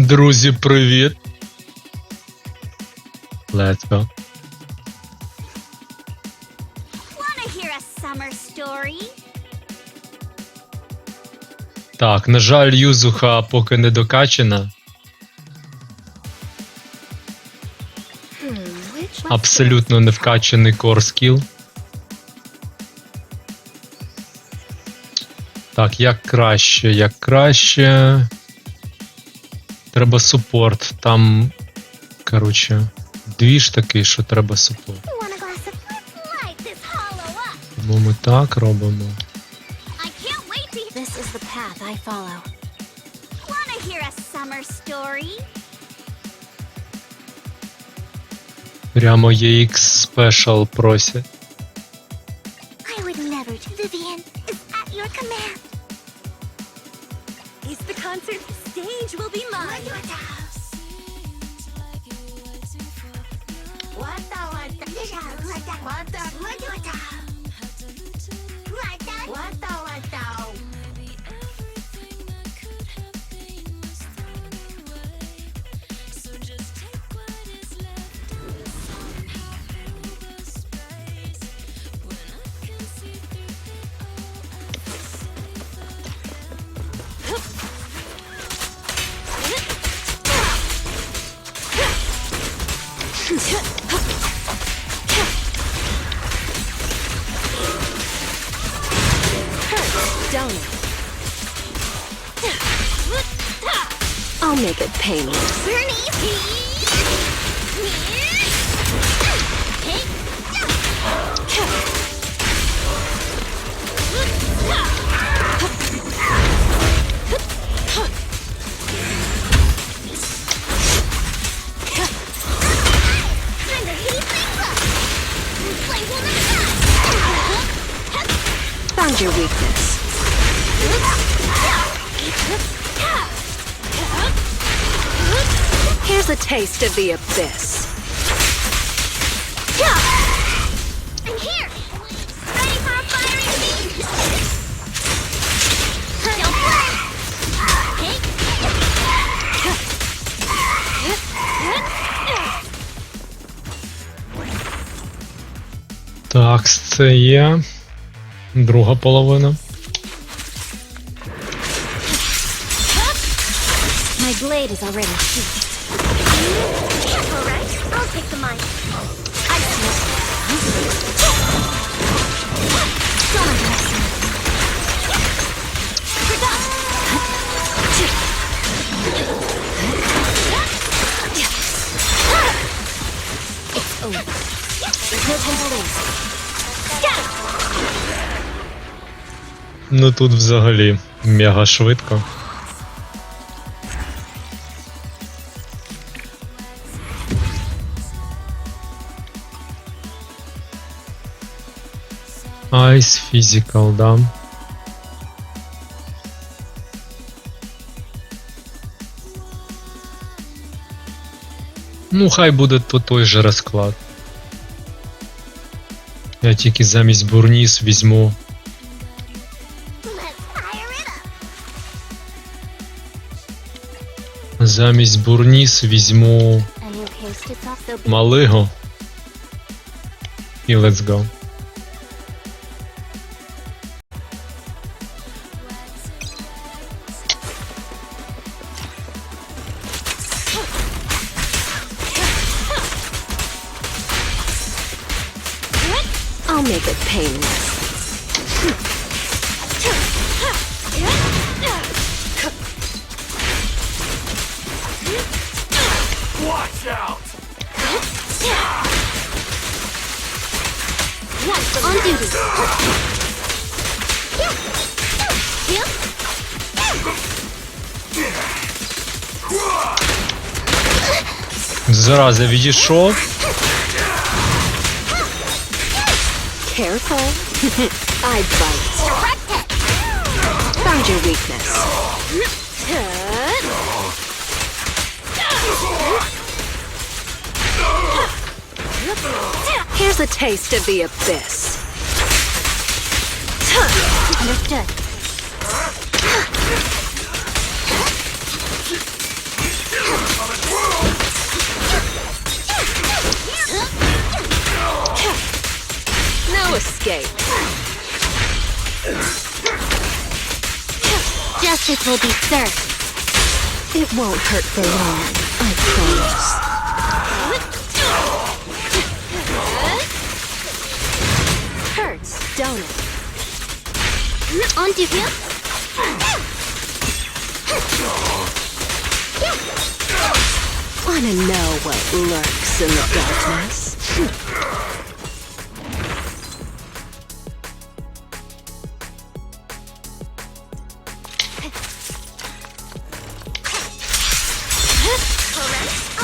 Друзі, привіт. Let's go. Wanna hear a summer story? Так, на жаль, Юзуха поки не докачена. Абсолютно не вкачаний core skill. Так, як краще, як краще. Треба супорт. Там, коротше, дві ж таки, що треба супорт. Тому ми так робимо. I can't wait to. This is the path I follow. Wanna hear a summer story? Прямо EX Special просять. Which will be mine. What what? Wata wata. Wata What Wata what? Die. Found your weakness. Here's a taste of the abyss. I'm here! Ready for a fiery feast! Don't play! Так, це є. Друга половина. My blade is already sheathed. Ну тут взагалі мега швидко. Ice Physical, да. Ну, хай буде то той же розклад. Я тільки замість бурніс візьму! Замість бурніс візьму малиго. І let's go. Зараза відійшов. Careful. I bite. Found your weakness. Here's a taste of the abyss. Understood. escape. Justice will be served. It won't hurt for long, I promise. Hurts, don't it? On to him? Wanna know what lurks in the darkness?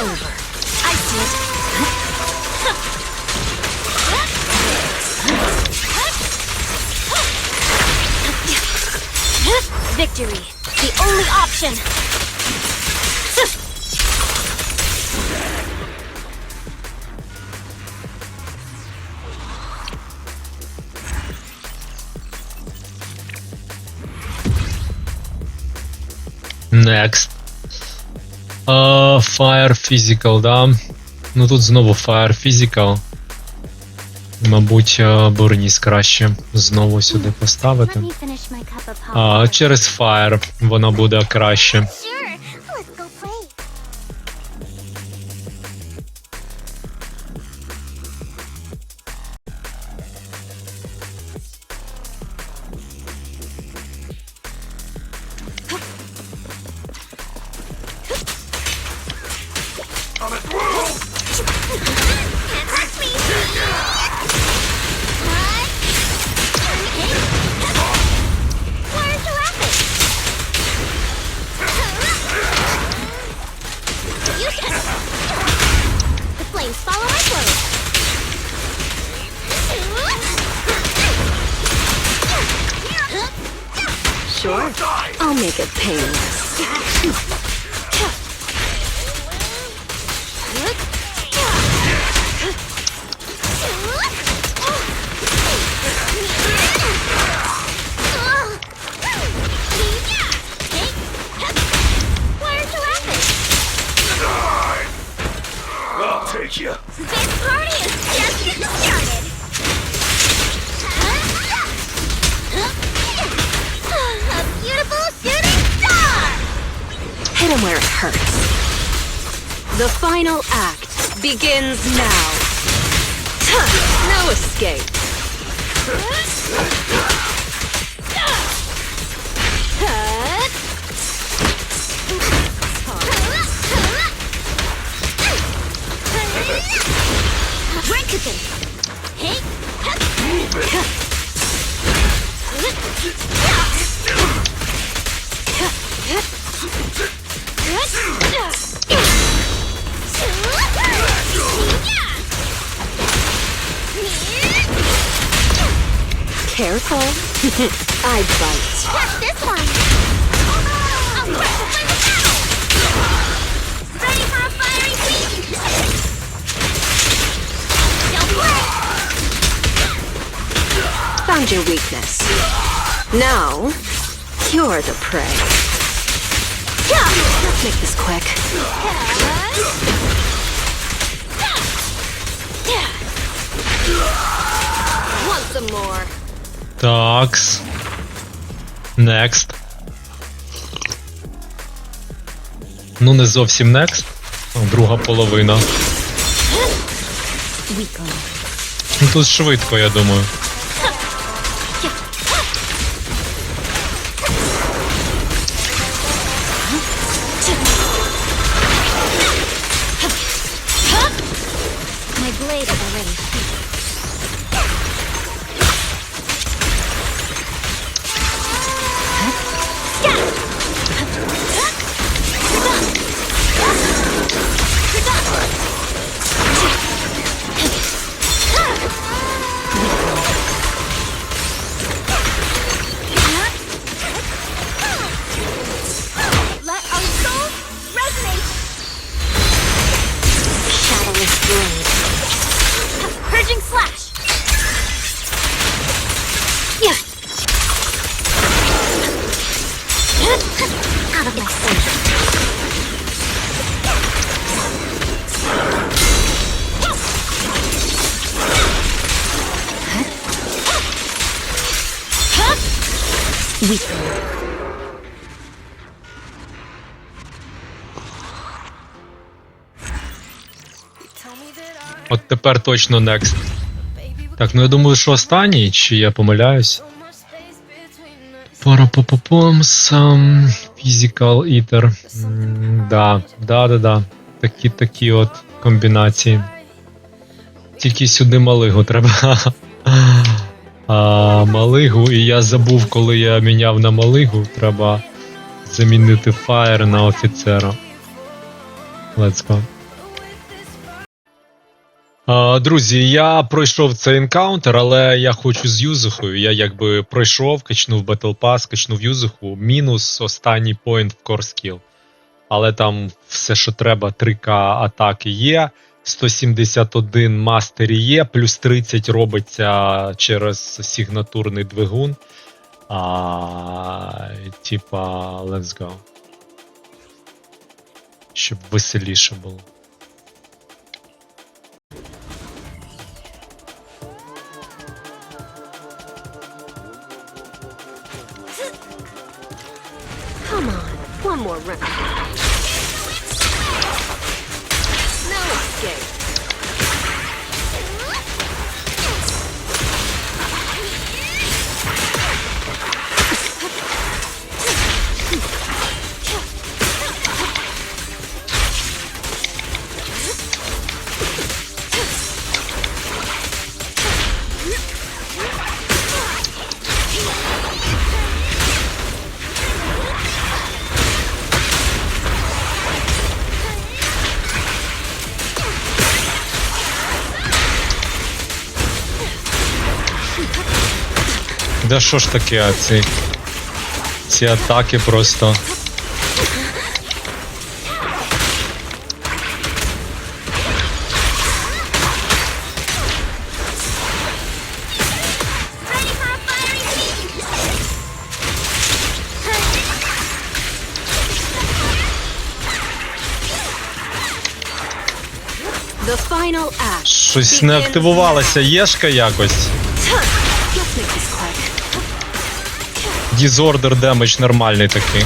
over. I see. Victory, the only option. Next. Uh, Fire Physical, да. Ну тут знову Fire Physical. Мабуть, е, Бурніс краще знову сюди поставити. А, через Fire вона буде краще. Ooh. Hurts. The final act begins now. No escape. Cooking. Hey, Careful. I bite. Catch this one! I'll crush the flame of battle! Ready for a fiery feast! Don't break! Found your weakness. Now, you're the prey. Let's make this quick. Want some more? Такс. Next. Ну, не зовсім next. Друга половина. Ну, тут швидко, я думаю. blade of the. Charging slash! Тепер точно next. Так, ну я думаю, що останній, чи я помиляюсь. Парапопопом сам Physical Eater. М, Да, да, да, да. Такі такі от комбінації. Тільки сюди малигу треба. А, малигу, і я забув, коли я міняв на малигу, треба замінити фаєр на офіцера. Let's go. А, Друзі, я пройшов цей енкаунтер, але я хочу з Юзухою. Я якби пройшов, качнув Battle Pass, качнув Юзуху, мінус останній поінт в Core Skill. Але там все, що треба, 3К атаки є, 171 мастері є, плюс 30 робиться через сигнатурний двигун. А, типа, let's go. Щоб веселіше було. Come on, one more round. No escape. Да що ж таке, а ці, ці атаки просто. Щось не активувалася єшка якось. Disorder damage нормальний такий.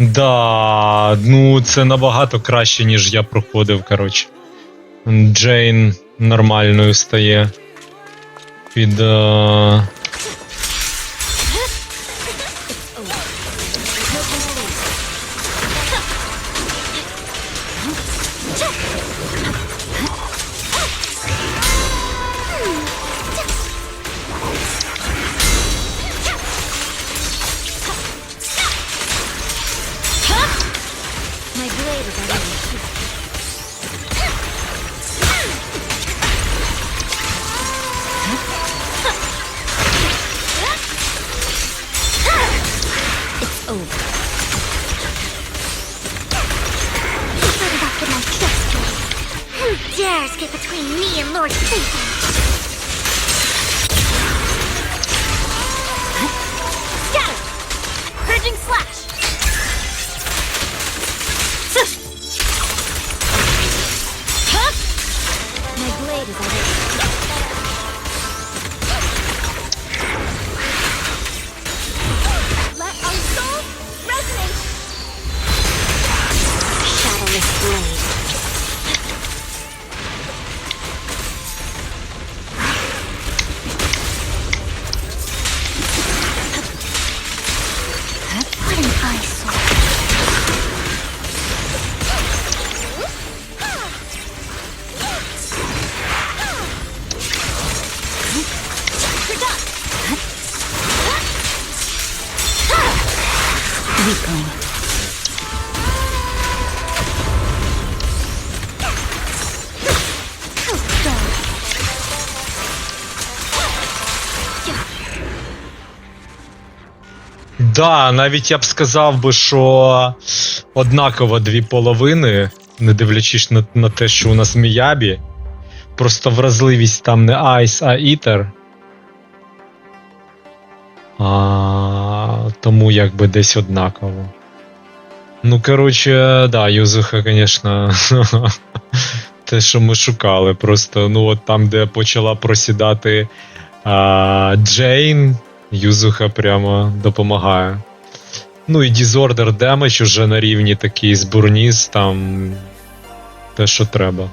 Да, ну це набагато краще, ніж я проходив, коротше. Джейн нормальною стає. Під. Е... get between me and Lord Satan? Slash! My blade is Let our souls resonate! Shadowless blade. Да, навіть я б сказав би, що однаково дві половини, не дивлячись на, на те, що у нас Міябі. Просто вразливість там не Айс, а Ітер. А, тому якби десь однаково. Ну, коротше, да, Юзуха, звісно, те, що ми шукали. Просто, ну, от там, де почала просідати а, Джейн, Юзуха прямо допомагає. Ну і Disorder Damage уже на рівні такий з Бурніс, там те, що треба.